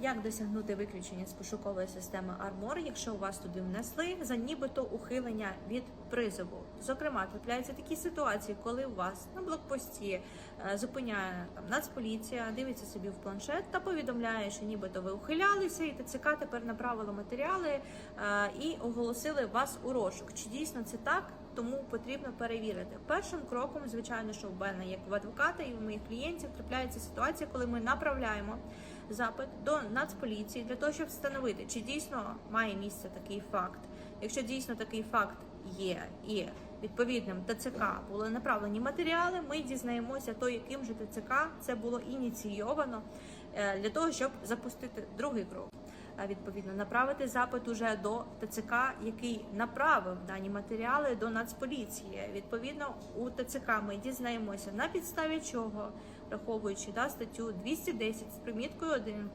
Як досягнути виключення з пошукової системи Армор, якщо у вас туди внесли за нібито ухилення від призову? Зокрема, трапляються такі ситуації, коли у вас на блокпості е, зупиняє там Нацполіція, дивиться собі в планшет та повідомляє, що нібито ви ухилялися, і ТЦК тепер направило матеріали е, і оголосили вас у розшук. Чи дійсно це так? Тому потрібно перевірити. Першим кроком, звичайно, що в мене як в адвоката і в моїх клієнтів трапляється ситуація, коли ми направляємо запит до Нацполіції для того, щоб встановити, чи дійсно має місце такий факт. Якщо дійсно такий факт є і відповідним ТЦК були направлені матеріали, ми дізнаємося, то яким же ТЦК це було ініційовано е, для того, щоб запустити другий крок. Відповідно направити запит уже до ТЦК, який направив дані матеріали до Нацполіції. Відповідно, у ТЦК ми дізнаємося на підставі чого, враховуючи да, статтю 210 з приміткою 1